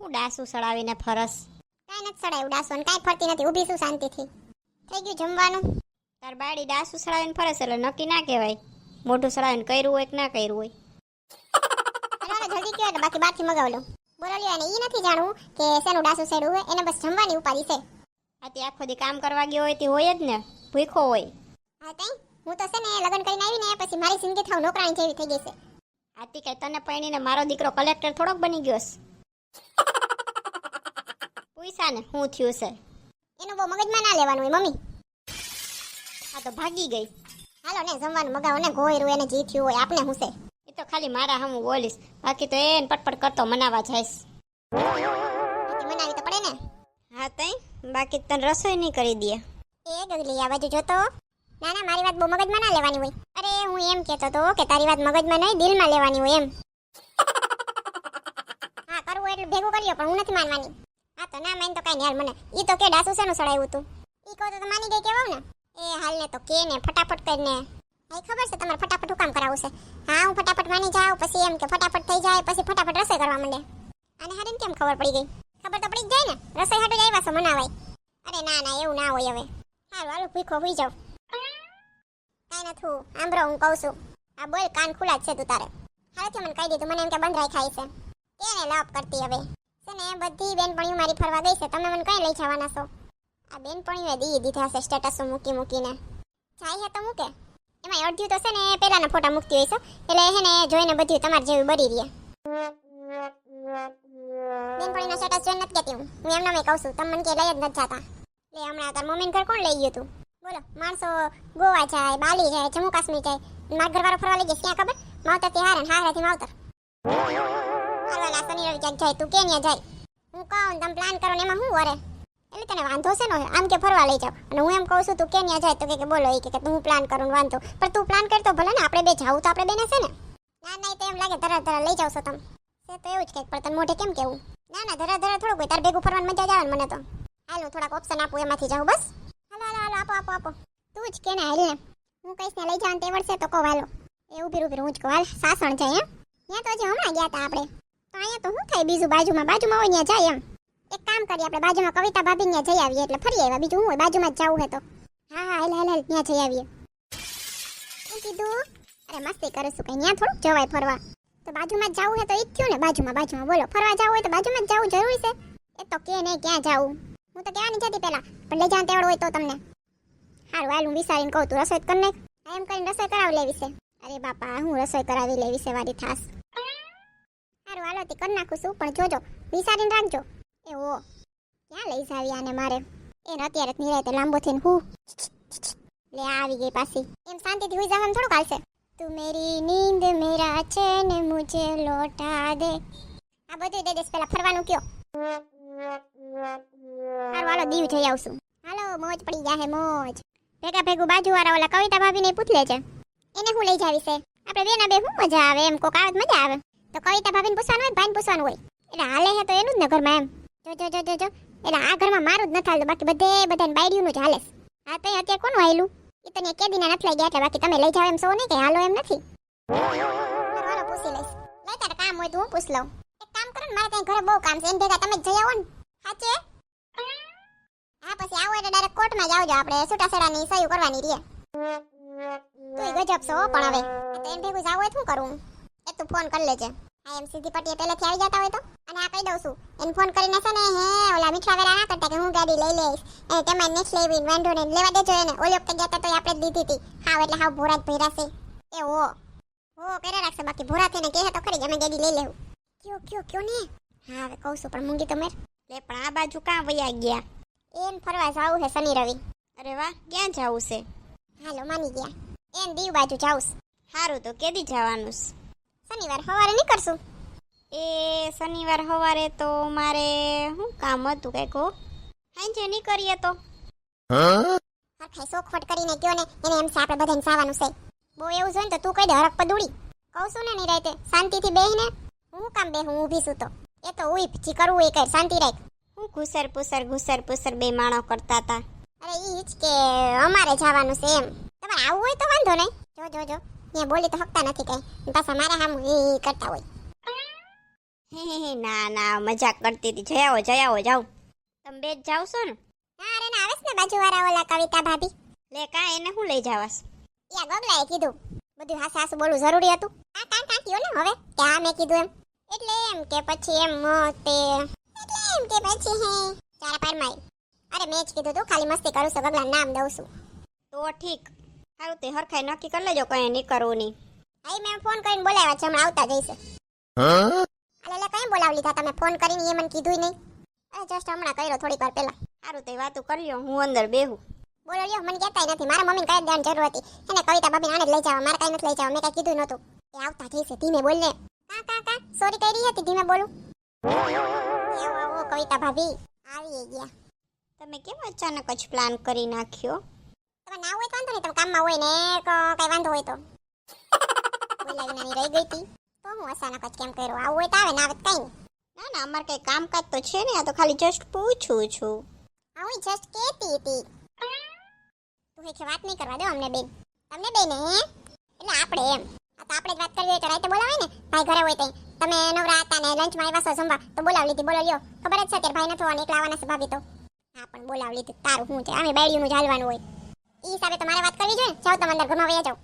હું ડાસુ સડાવીને ફરસ. કાંઈ નથી સડાયું ડાસુ અને કાંઈ ફરતી નથી ઊભી શું શાંતિથી. થઈ ગયું જમવાનું? તાર બાડી ડાસુ સડાવીને ફરસ એટલે નક્કી ના કહેવાય. મોઢું સડાવીને કર્યું હોય કે ના કર્યું હોય. જલ્દી કહેવાય એટલે બાકી બહારથી મગાવ લઉં બોલો લ્યો એને એ નથી જાણવું કે શેનું ડાસુ શેડું હોય એને બસ જમવાની ઉપાધિ છે. આથી આખો દી કામ કરવા ગયો હોય તે હોય જ ને ભૂખો હોય. હા તઈ હું તો છે ને લગ્ન કરીને આવી ને પછી મારી જિંદગી થાવ નોકરાણી જેવી થઈ ગઈ છે. આથી કઈ તને પૈણીને મારો દીકરો કલેક્ટર થોડોક બની ગયો છે પૂછા ને શું થયું છે? એનું બહુ મગજમાં ના લેવાનું હોય, મમ્મી. આ તો ભાગી ગઈ. હાલો ને, જમવાનું મગાવો ને, ગોયરું એને જી થયું હોય આપણે હું છે? એ તો ખાલી મારા હમ બોલીશ. બાકી તો એને પટપટ કરતો મનાવા જઈશ. મનાવી તો પડે ને? હા, તઈ. બાકી તને રસોઈ નહીં કરી દે એ ગગલી, આ બાજુ જોતો. ના ના, મારી વાત બહુ મગજમાં ના લેવાની હોય. અરે, હું એમ કહેતો તો કે તારી વાત મગજમાં નહીં, દિલમાં લેવાની હોય એમ. હા, કરવું એટલે ભેગું કર્યો પણ હું નથી માનવાની. હા તો ના માન તો કઈ નહીં મને. ઈ તો કે ડાસુ શેનું સડાવ્યું તું ઈ કહો તો માની ગઈ કેવું ને? એ હાલ ને તો કે ને, ફટાફટ કરીને. હા ખબર છે તમારે ફટાફટ કામ કરાવવું છે? હા, હું ફટાફટ માની જાઉં, પછી એમ કે ફટાફટ થઈ જાય, પછી ફટાફટ રસોઈ કરવા માંડે. અને હારે કેમ ખબર પડી ગઈ? ખબર તો પડી જાય ને? રસોઈ હાટું જ આવ્યા છો મનાવાય. અરે ના ના, એવું ના હોય હવે. હારું, હાલું, ભૂખો હોઈ જાવ કઈ નથી આંભરો હું કહું છું. આ બોલ, કાન ખુલ્લા છે તું તારે. હાલેથી મને કહી દીધું, મને એમ કે બંધ રાખાય છે કેને લાપ કરતી હવે? ને, બધી બેનપણીઓ મારી ફરવા ગઈ છે. તમે મને કઈ લઈ જવાના છો? આ બેનપણીઓએ દી દીધા છે સ્ટેટસ મૂકી મૂકીને. જાય હે તો મૂકે. એમાં અડધ્યું તો છે ને પહેલાના ફોટા મૂકતી હોય છે. એટલે હે ને જોઈને બધું તમારે જેવી બરી રહે. બેનપણીના સ્ટેટસ જોઈને નથી કહેતી હું. હું એમને મેં કહું છું, તમે મને કે લઈ જ નથી જાતા. એટલે હમણાં તાર મમ્મીને ઘર કોણ લઈ ગયું તું? બોલો, માણસો ગોવા જાય, બાલી જાય, જમ્મુ કાશ્મીર જાય. મારા ઘરવાળો ફરવા લઈ જાય ક્યાં ખબર? માવતરથી હારે હારે થી માવતર. હાલવાલા શનિ રવિ ક્યાંક જાય તું કે જાય હું કહું તમે પ્લાન કરો ને એમાં શું વરે. એટલે તને વાંધો છે ને આમ કે ફરવા લઈ જાવ અને હું એમ કહું છું, તું કે ન્યા જાય તો કે બોલો એ કે તું પ્લાન કરું વાંધો. પણ તું પ્લાન કરતો ભલે ને, આપણે બે જાવું તો આપણે બેને છે ને. ના ના તો એમ લાગે ધરા ધરા લઈ જાવ છો તમે. છે તો એવું જ કંઈક, પણ તને મોઢે કેમ કેવું? ના ના, ધરા ધરા થોડુંક કોઈ, તાર ભેગું ફરવાની મજા જ આવે મને તો. હાલ હું થોડાક ઓપ્શન આપું એમાંથી જાઉં, બસ. હાલો હાલો હાલો, આપો આપો આપો. તું જ કે ને હાલ ને. હું કહીશ ને, લઈ જવાનું તે વર્ષે તો કહો, હાલો. એ ઊભી ઊભી હું જ કહું. હાલ, સાસણ જાય, એમ. ત્યાં તો હજી હમણાં ગયા હતા આપણે. અહીંયા તો શું થાય બીજું? બાજુમાં બાજુમાં હોય ત્યાં જાય એમ. એક કામ કરીએ આપણે, બાજુમાં કવિતા ભાભી ત્યાં જઈ આવીએ એટલે ફરી આવ્યા. બીજું હું બાજુમાં જ જવું હે તો. હા હા, હેલ હેલ, હાલ, ત્યાં જઈ આવીએ. શું કીધું? અરે, મસ્તી કરીશું કઈ. ત્યાં થોડુંક જવાય ફરવા. તો બાજુમાં જવું હે તો ઈ થયું ને? બાજુમાં બાજુમાં. બોલો, ફરવા જવું હોય તો બાજુમાં જ જવું જરૂરી છે. એ તો કે નહીં ક્યાં જવું? હું તો કહેવાની જતી પહેલા. પણ લઈ જવાનું તેવડ હોય તો તમને. સારું હાલ હું વિચારીને કહું, તું રસોઈ કર એમ કરીને રસોઈ કરાવી લેવી છે. અરે બાપા, હું રસોઈ કરાવી લેવી છે, વારી થાસ. હારું હાલો તે કરી નાખું છું પણ જોજો, વિચારીને રાખજો. એવો ક્યાં લઈ જાવી આને મારે? એને અત્યારે નિરાયતે લાંબો થઈને હું લે આવી ગઈ પાછી. એમ શાંતિથી હોઈ જવાનું થોડુંક હાલશે. તું મેરી નીંદ મેરા છે ને મુજે લોટા દે. આ બધું દે દેશ પેલા ફરવાનું કયો. હારું હાલો, દીવ જઈ આવશું. હાલો, મોજ પડી જાહે, મોજ. ભેગા ભેગું બાજુ વાળા ઓલા કવિતા ભાભીને પૂછ લેજે. એને હું લઈ જાવી છે આપણે બેના બે હું મજા આવે એમ, કોક આવે મજા આવે. તો કવિતા ભાભીને પૂછવાનું હોય ભાઈને પૂછવાનું હોય. એટલે હાલે હે તો એનું જ ને ઘરમાં એમ. જો જો જો જો એટલે આ ઘરમાં મારું જ નથી હાલતું. બાકી બધે બધાને બાયડીનું જ હાલે. હા તો અત્યારે કોનું હાયલું એ તો કેદીના નથી લઈ ગયા એટલે બાકી તમે લઈ જાવ એમ સૌ નહીં કે હાલો એમ નથી? હાલો, પૂછી લઈશ. લઈ તારે કામ હોય તો હું પૂછ લઉં. એક કામ કરો ને મારે ત્યાં ઘરે બહુ કામ છે. એમ ભેગા તમે જઈ આવો ને. સાચે હા પછી આવો એટલે ડાયરેક્ટ કોર્ટમાં જ આવજો આપણે. છૂટાછેડાની સહી કરવાની રીએ તું ગજબ છો પણ હવે. તો એમ ભેગું જાવ હોય શું કરું? એક તું ફોન કરી લેજે. આ એમ સીધી પટીએ પહેલેથી આવી જતા હોય તો? અને આ કહી દઉં છું એને ફોન કરીને છે ને હે ઓલા મીઠા ના કરતા કે હું ગાડી લઈ લઈશ. એ તેમાં નેક્સ્ટ લેવી વાંધો નહીં લેવા દેજો એને. ઓલી વખતે ગયા હતા તો આપણે જ દીધી હતી હાવ એટલે હાવ ભોરા જ ભર્યા એ હો. હો કરે રાખશે બાકી ભોરા થઈને કહે તો ખરી જ અમે ગાડી લઈ લેવું. કયો કયો કયો ને? હા હવે કહું છું પણ મૂંગી તમે લે પણ આ બાજુ કાં વયા ગયા? એમ ફરવા જાવું હે શનિ રવિ. અરે વાહ ક્યાં જવું છે? હાલો માની ગયા. એમ દીવ બાજુ જાઉં છું. સારું તો કેદી જવાનું છે? શનિવાર સવારે નીકળશું. એ શનિવાર સવારે તો મારે શું કામ હતું કંઈક હો? સાંજે નીકળીએ તો. હરખાઈ સોખવટ કરીને ગયો ને એને એમ છે આપણે બધાને સાવાનું છે. બહુ એવું જોઈને તો તું દે હરક પર દોડી. કહું છું ને રાતે શાંતિથી બેહીને. હું કામ બે હું ઊભી છું તો. એ તો ઉઈ જી કરવું એ કર શાંતિ રાખ. હું ઘુસર પુસર ઘુસર પુસર બે માણો કરતા હતા. અરે ઈ જ કે અમારે જવાનું છે એમ. તમારે આવવું હોય તો વાંધો નહીં. જો જો જો. ત્યાં બોલી તો હકતા નથી કઈ. પાછા મારા હામ કરતા હોય. ના ના મજાક કરતી હતી. જયા હો જયા હો જાઉં તમે બે જ જાવ છો ને? ના અરે ના આવે છે ને બાજુવાળા ઓલા કવિતા ભાભી. લે કા એને હું લઈ જાવસ યા ગગલાએ કીધું. બધું હાસ હાસ બોલવું જરૂરી હતું. આ કાં કાં કયો ને હવે? કે આ મેં કીધું એમ. એટલે એમ કે પછી એમ તે એટલે એમ કે પછી હે. પાન માય અરે મેં જ કીધું તું ખાલી મસ્તી કરું છું ગગલા નામ દઉં છું. તો ઠીક. સારું તે હરખાઈ નક્કી કરી લેજો કઈ નહીં કરવું નહીં. આઈ મેં ફોન કરીને બોલાવ્યા છે, હમણાં આવતા જઈશે. અલે લે કઈ બોલાવ લીધા તમે? ફોન કરીને એ મને કીધું નહીં. અરે જસ્ટ હમણાં કર્યો થોડી વાર પહેલા. સારું તે વાતું કરી લ્યો, હું અંદર બેહું. બોલો, લ્યો, મને કહેતા નથી. મારા મમ્મીને કઈ દેવાની જરૂર હતી. એને કવિતા ભાભીને આને જ લઈ જવા, મારે કઈ નથી લઈ જવા, મેં કઈ કીધું નહોતું. એ આવતા જઈશે, ધીમે બોલને. કા કા કા સોરી કરી હતી, ધીમે બોલું. એવો કવિતા ભાભી. આવી ગયા. તમે કેમ અચાનક જ પ્લાન કરી નાખ્યો? તમે ના હોય તો વાંધો નહીં. તમે કામમાં હોય ને કઈ વાંધો હોય તો. બોલાવી નાની રહી ગઈ હતી. તો હું અચાનક જ કેમ કર્યું? આવું હોય તો આવે ના આવે તો કઈ નહીં. ના ના અમારે કઈ કામકાજ તો છે ને આ તો ખાલી જસ્ટ પૂછું છું. હું જસ્ટ કહેતી હતી. તું એક વાત નહીં કરવા દો અમને બેન. તમને બેન હે? એટલે આપણે એમ. આ તો આપણે જ વાત કરવી હોય તો રાતે બોલાવાય ને. ભાઈ ઘરે હોય તઈ. તમે નવરા હતા ને લંચમાં આવ્યા છો જમવા તો બોલાવી લીધી બોલો લ્યો. ખબર જ છે અત્યારે ભાઈ નથી હોવાને એકલા આવવાના છે ભાભી તો. હા પણ બોલાવી લીધી તારું શું છે? આમે બેડીનું જ હાલવાનું હોય. ઈ હિસાબે તમારે વાત કરવી જોઈએ ને. જાઓ તમે અંદર ઘરમાં વયા જાઓ.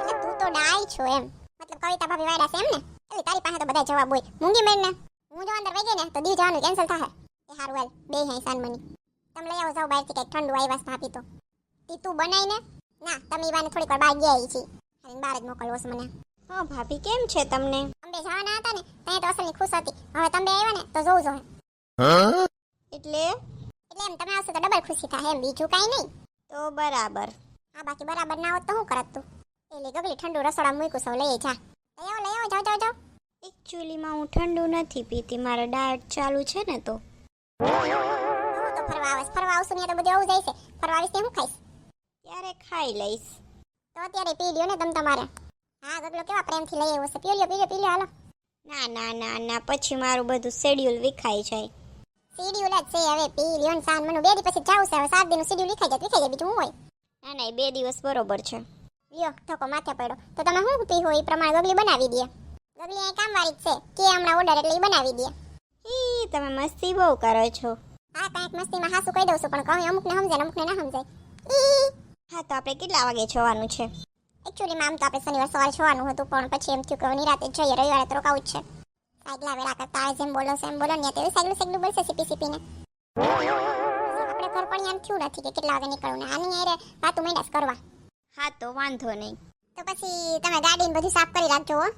એટલે તું તો ડાય છો એમ. મતલબ કવિતા ભાભી વાયડા છે એમ ને. એટલે તારી પાસે તો બધા જવાબ હોય. મૂંગી મેન ને. હું જો અંદર વઈ ગઈ ને તો દીવ જવાનું કેન્સલ થાય. એ હારું હાલ. બે હે સાન મની. તમે લઈ આવો જાઓ બહારથી કંઈક ઠંડુ આવ્યા સ્થાપી તો. તી તું બનાવીને ના. તમે ઈવાને થોડીક વાર બહાર ગયા છીએ અને બહાર જ મોકલવો છે મને. હા ભાભી કેમ છે તમને? અંબે જવાના હતા ને ત્યાં તો અસલની ખુશ હતી. હવે તમે આવ્યા ને તો જોઉં જો એટલે? એટલે એમ તમે આવશો તો ડબલ ખુશી થાય એમ. બીજું કાંઈ નહીં. તો બરાબર. હા બાકી બરાબર ના હોત તો શું કરત તું? એટલે ગગલી ઠંડુ રસોડા મૂક્યું સૌ લઈ જા. લઈ આવો લઈ આવો જાઓ જાઓ જાઓ એકચ્યુઅલીમાં હું ઠંડુ નથી પીતી મારો ડાયટ ચાલુ છે ને તો. હું તો ફરવા આવીશ ફરવા આવશું ને તો બધું આવું જાય છે ફરવા આવીશ ને હું ખાઈશ. ત્યારે ખાઈ લઈશ. તો અત્યારે પી લ્યો ને તમ તમારે. હા ગગલો કેવા પ્રેમથી લઈ આવ્યો છે? પી લ્યો પી લ્યો પી લ્યો હાલો. ના ના ના ના પછી મારું બધું શેડ્યુલ વિખાઈ જાય. શેડ્યુલ જ છે હવે પી લ્યો સાન મનું બે દિવસ પછી જાવું છે. હવે સાત દિનનું શેડ્યુલ લખાઈ જાય લખાઈ જાય બીજું હું હોય? ના ના એ બે દિવસ બરોબર છે. લ્યો થકો માથે પડ્યો તો તમે શું પી હોય? એ પ્રમાણે ગગલી બનાવી દે. ગગલી અહીં કામવાળી જ છે. કે હમણાં ઓર્ડર એટલે એ બનાવી દે. ઈ તમે મસ્તી બહુ કરો છો. હા કાંઈક મસ્તીમાં હાસું કહી દઉં છું પણ કહું અમુકને સમજાય અમુકને ના સમજાય. ઈ! હા તો આપણે કેટલા વાગે જવાનું છે? એકચ્યુઅલીમાં આમ તો આપણે શનિવાર સવારે જવાનું હતું પણ પછી એમ થયું કે નિરાતે જ જઈએ રવિવારે તો રોકાવું જ છે. સાયકલા વેળા કરતા આવે જેમ બોલો એમ બોલો ને તેવું સાગલું સાગલું બોલશે સીપી સીપીને આપણે ઘર પણ એમ થયું નથી કે કેટલા વાગે નીકળવું ને. આની યારે વાતું માંડ્યા કરવા. હા તો વાંધો નહીં. તો પછી તમે ગાડીને બધું સાફ કરી રાખજો હો.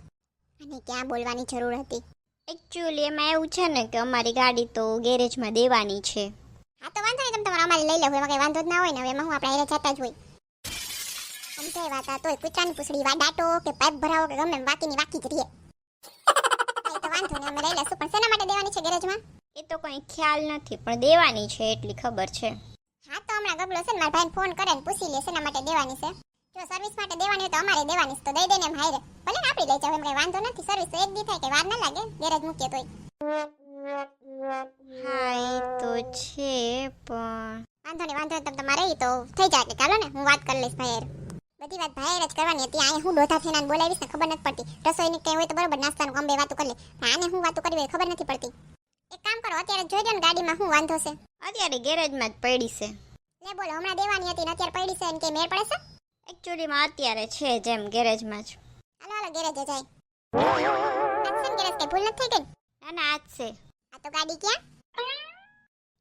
અને ક્યાં બોલવાની જરૂર હતી? એકચ્યુઅલી એમાં એવું છે ને કે અમારી ગાડી તો ગેરેજમાં દેવાની છે. હા તો વાંધો નહીં તમે તમારે અમારી લઈ લેવું એમાં કંઈ વાંધો જ ના હોય ને હવે એમાં હું આપણે હારે જતા જ હોય. સમજાય વાત આ તોય. કૂતરાની પૂછડી વા ડાટો કે પાઇપ ભરાવો કે ગમે વાકીની વાકી જ રહીએ. કઈ તો વાંધો નહીં અમે લઈ લેશું પણ શેના માટે દેવાની છે ગેરેજમાં? એ તો કંઈ ખ્યાલ નથી પણ દેવાની છે એટલી ખબર છે. હા તો હમણાં ગગલો છે ને મારા ભાઈને ફોન કરે ને પૂછી લે શેના માટે દેવાની છે. જો સર્વિસ માટે દેવાની હોય તો અમારે દેવાની છે તો દઈ દઈને એમ હારે. ભલે ને આપણી લઈ જાવ એમ કઈ વાંધો નથી સર્વિસ તો એક દી થાય કે વાર ના લાગે ગેરેજ મૂકીએ તોય. હા એ તો છે પણ વાંધો નહીં વાંધો તમે તમારે તો થઈ જાય ચાલો ને હું વાત કરી લઈશ ભાઈ બધી વાત ભાઈ જ કરવાની હતી અહીંયા હું દોઢા થઈને બોલાવીશ ને ખબર નથી પડતી. રસોઈની કઈ હોય તો બરોબર નાસ્તાનું ગમે વાતો કરી લે. આને હું વાતો કરવી ખબર નથી પડતી. એક કામ કરો અત્યારે જોઈ લો ને ગાડીમાં હું વાંધો છે? અત્યારે ગેરેજમાં જ પડી છે. લે બોલો હમણાં દેવાની હતી ને અત્યારે પડી છે ને કે મેળ પડે છે? એકચ્યુઅલીમાં અત્યારે છે જેમ ગેરેજમાં જ. હાલો હાલો ગેરેજે જાય. આજ ગેરેજ કે ભૂલ નથી થઈ ગઈ? ના ના આજ છે. આ તો ગાડી ક્યાં?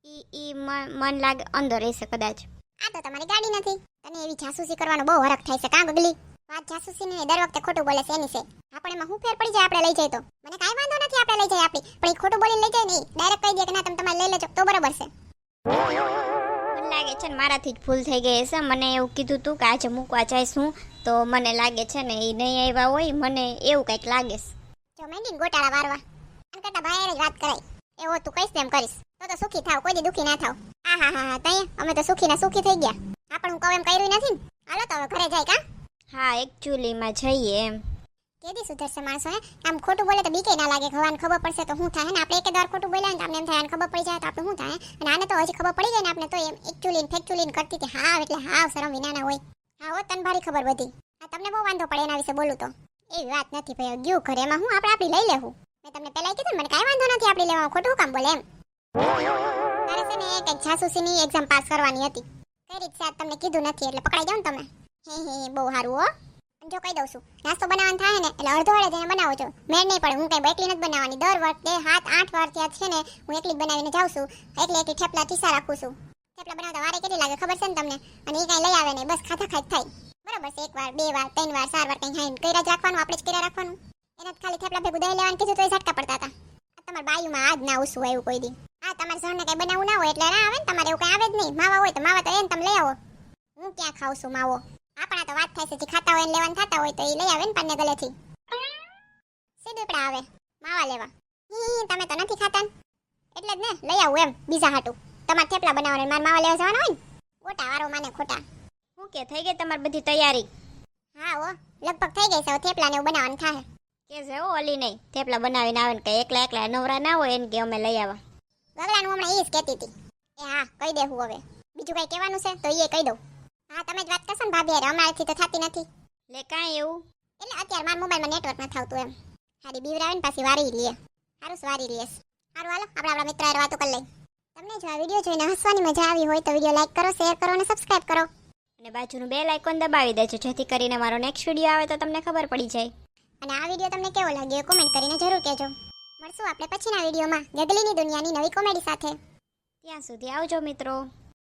ઈ ઈ મન મન લાગે અંદર રહેશે કદાચ. આ તો તમારી ગાડી નથી. તને એવી જાસૂસી કરવાનો બહુ હરખ થાય છે કાં ગગલી? વાત જાસૂસી ને દર વખતે ખોટું બોલે છે એની છે. પણ એમાં હું ફેર પડી જાય આપણે લઈ જાય તો. મને કાંઈ વાંધો નથી આપણે લઈ જઈએ આપણી. પણ એ ખોટું બોલીને લઈ જાય નહીં ડાયરેક્ટ કહી દે કે ના તમે તમારે લઈ લેજો તો બરોબર છે. મને લાગે છે ને મારાથી જ ભૂલ થઈ ગઈ હશે. મને એવું કીધું તું કે આજે મૂકવા જઈશ હું તો મને લાગે છે ને એ નહીં આવ્યા હોય મને એવું કંઈક લાગે છે. જો મેંડી ગોટાળા વારવા. આન કરતા ભાઈ જ વાત કરાય એવો તું કહીશ ને એમ કરીશ. તો તો સુખી થાવ કોઈ દી દુખી ના થાવ. હા હા હા હા તઈ અમે તો સુખી ના સુખી થઈ ગયા. હા પણ હું કહું એમ કર્યું નથી ને. હાલો તો હવે ઘરે જાય કા? હા એકચ્યુઅલીમાં જઈએ એમ. કેદી સુધરશે માણસો, હે? આમ ખોટું બોલે તો બીકે ના લાગે ભગવાન ખબર પડશે તો શું થાય ને આપણે એક વાર ખોટું બોલ્યા ને આપણે એમ થાય, આને ખબર પડી જાય તો આપણે શું થાય અને આને તો હજી ખબર પડી ગઈ ને આપણે, તો એમ એકચ્યુઅલી ફેક્ચ્યુઅલી કરતી હતી હાવ, એટલે હાવ શરમ વિનાના હોય. હા, હો, તને ભારી ખબર બધી. આ તમને બહુ વાંધો પડે એના વિશે બોલું તો. એવી વાત નથી ભાઈ ગયું ઘરે, એમાં હું આપણે આપણી લઈ લેવું? મેં તમને પહેલા કીધું મને કાંઈ વાંધો નથી આપણી લેવા ખોટું કામ બોલે એમ? તારે છે ને એક જાસૂસીની એક્ઝામ પાસ કરવાની હતી. કઈ રીતે તમને કીધું નથી, એટલે પકડાઈ જાવ તમે. હે, બહુ સારું, હો. જો કહી દઉં છું, નાસ્તો બનાવવાનો થાય ને, એટલે અડધો અડધો બનાવો છો. મેળ નહીં પડે, હું કંઈ એકલી નથી બનાવવાની. દર વખતે હાથ આઠ વાર ત્યાં છે ને, હું એકલી બનાવીને જાઉં છું. એકલી એકલી થેપલા ટીસા રાખું છું. થેપલા બનાવતા વારે કેટલી લાગે ખબર છે ને તમને? અને એ કાંઈ લઈ આવે ને બસ ખાતા ખાઈ થાય. બરાબર છે, એક વાર, બે વાર, ત્રણ વાર, ચાર વાર કંઈ ખાઈને કઈરા જ રાખવાનું, આપણે જ કર્યા રાખવાનું. એના ખાલી થેપલા ભેગું દહીં લેવાનું, કીધું તો એ ઝટકા પડતા હતા. તમારા બાયુમાં આજ ના ઉસું આવ્યું કોઈ દી. હા, તમારે સહને કંઈ બનાવવું ના હોય, એટલે ના આવે ને, તમારે એવું કંઈ આવે જ નહીં. માવા હોય તો માવા તો એને તમે લઈ આવો. હું ક્યાં ખાઉં છું માવો? તો વાત થાય છે ખાતા હોય લેવાનું થતા હોય તો એ લઈ આવે ને પાને ગલેથી. સીધુપડા આવે? માવા લેવા. હી તમે તો નથી ખાતા એટલે જ ને લઈ આવું એમ બીજા હાટું. તમારે થેપલા બનાવવાના મારે માવા લેવા જવાના હોય ને? ગોટા વારો માને ખોટા. હું કે થઈ ગઈ તમારી બધી તૈયારી? હા ઓ લગભગ થઈ ગઈ છે થેપલા ને બનાવવાનું થાય કે છે હો ઓલી નહીં થેપલા બનાવીને આવે ને કે એકલા એકલા નવરા ના હોય એને કે અમે લઈ આવા. ગગડાનું હમણાં એ જ કહેતી હતી. એ હા કહી દે હું હવે. બીજું કઈ કહેવાનું છે તો એ કહી દઉં. હા તમે જ વાત કરશો ને ભાભી અરે અમારાથી તો થતી નથી. લે કાંઈ એવું? એટલે અત્યારે મારા મોબાઈલમાં નેટવર્ક નથી આવતું એમ. હારી બીવરાવે ને પાછી વારી લે. સારું વારી લેસ સારું હાલો આપણે આપણા મિત્ર વાતો કરી લઈ. તમને જો આ વીડિયો જોઈને હસવાની મજા આવી હોય તો વીડિયો લાઈક કરો શેર કરો અને સબસ્ક્રાઇબ કરો. અને બાજુનું બે લાઇકોન દબાવી દેજો જેથી કરીને મારો નેક્સ્ટ વીડિયો આવે તો તમને ખબર પડી જાય. અને આ વીડિયો તમને કેવો લાગ્યો એ કોમેન્ટ કરીને જરૂર કહેજો. મળશું આપણે પછીના વિડીયોમાં. ગગલીની દુનિયાની નવી કોમેડી સાથે. ત્યાં સુધી આવજો મિત્રો.